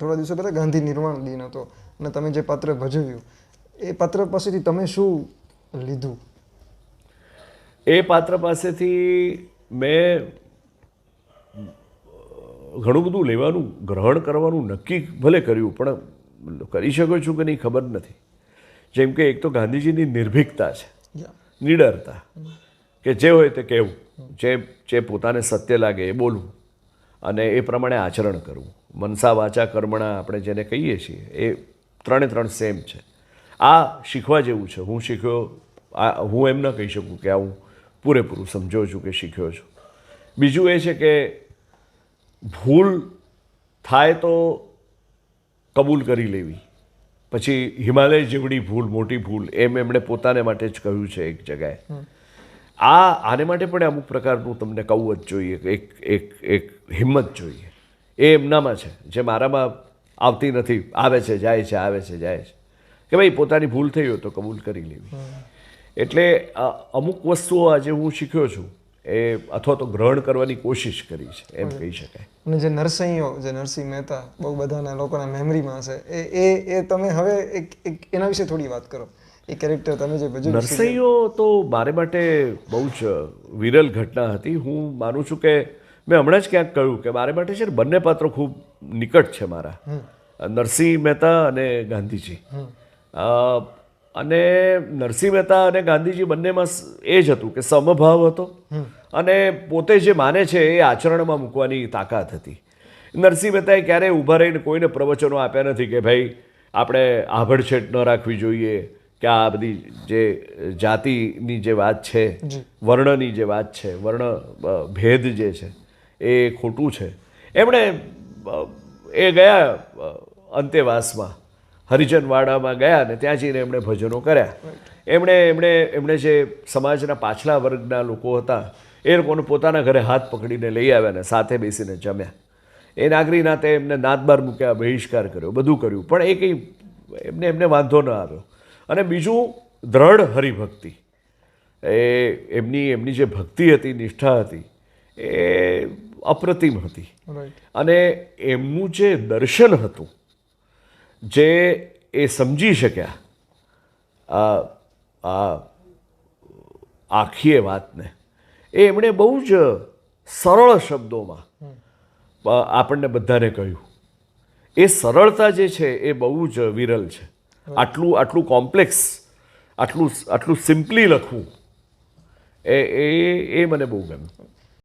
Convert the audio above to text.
થોડા દિવસો પહેલાં ગાંધી નિર્વાણ દિન હતો અને તમે જે પાત્ર ભજવ્યું એ પાત્ર પાસેથી તમે શું લીધું? એ પાત્ર પાસેથી મેં ઘણું બધું લેવાનું ગ્રહણ કરવાનું નક્કી ભલે કર્યું પણ કરી શકો છું કે નહીં ખબર નથી. જેમ કે એક તો ગાંધીજીની નિર્ભીકતા છે નિડરતા કે જે હોય તે કહેવું જે જે પોતાને સત્ય લાગે એ બોલવું અને એ પ્રમાણે આચરણ કરવું. મનસા વાચા કર્મણા આપણે જેને કહીએ છીએ એ ત્રણે ત્રણ સેમ છે. આ શીખવા જેવું છે. હું શીખ્યો આ હું એમ ન કહી શકું કે આ હું પૂરેપૂરું સમજો છું કે શીખ્યો છું. બીજું એ છે કે ભૂલ થાય તો કબૂલ કરી લેવી. પછી હિમાલય જેવડી ભૂલ મોટી ભૂલ એમ એમણે પોતાને માટે જ કહ્યું છે એક જગાએ આ આને માટે પણ અમુક પ્રકારનું તમને કહું જ જોઈએ એક એક એક હિંમત જોઈએ. એ એમનામાં છે જે મારામાં આવતી નથી આવે છે જાય છે આવે છે જાય છે. કે ભાઈ પોતાની ભૂલ થઈ હોય તો કબૂલ કરી લેવી. એટલે અમુક વસ્તુઓ આજે હું શીખ્યો છું એ અથવા તો ગ્રહણ કરવાની કોશિશ કરી છે એમ કહી શકાય. અને જે નરસિંહો જે નરસિંહ મહેતા બહુ બધાના લોકોના મેમરીમાં હશે એ એ એ તમે હવે એક એક એના વિશે થોડી વાત કરો. એ કેરેક્ટર તમે જે ભજવ્યું નરસિંહો તો મારે માટે બહુ જ વિરલ ઘટના હતી. હું માનું છું કે મેં હમણાં જ ક્યાંક કહ્યું કે મારે માટે છે ને બંને પાત્રો ખૂબ નિકટ છે મારા. નરસિંહ મહેતા અને ગાંધીજી. અને નરસિંહ મહેતા અને ગાંધીજી બંનેમાં એ જ હતું કે સમભાવ હતો. અને પોતે જે માને છે એ આચરણમાં મૂકવાની તાકાત હતી. નરસિંહ મહેતાએ ક્યારેય ઊભા રહીને કોઈને પ્રવચનો આપ્યા નથી કે ભાઈ આપણે આભડછેટ ન રાખવી જોઈએ કે આ બધી જે જાતિની જે વાત છે વર્ણની જે વાત છે વર્ણ ભેદ જે છે એ ખોટું છે. એમણે એ ગયા અંતેવાસમાં હરિજનવાડામાં ગયા ને ત્યાં જઈને એમણે ભજનો કર્યા. એમણે એમણે એમણે જે સમાજના પાછલા વર્ગના લોકો હતા એ લોકોને પોતાના ઘરે હાથ પકડીને લઈ આવ્યા ને સાથે બેસીને જમ્યા. એ નાગરી નાતે એમને નાદબાર મૂક્યા બહિષ્કાર કર્યો બધું કર્યું. પણ એ કંઈ એમને એમને વાંધો ન આવ્યો. અને બીજું દ્રઢ હરિભક્તિ. એ એમની એમની જે ભક્તિ હતી નિષ્ઠા હતી એ અપ્રતિમ હતી. અને એમનું જે દર્શન હતું જે એ સમજી શક્યા આ આખીએ આખી એ વાતને એ એમણે બહુ જ સરળ શબ્દોમાં આપણને બધાને કહ્યું. એ સરળતા જે છે એ બહુ જ વિરલ છે. આટલું આટલું કોમ્પ્લેક્સ આટલું આટલું સિમ્પલી લખવું એ એ એ મને બહુ ગમ્યું.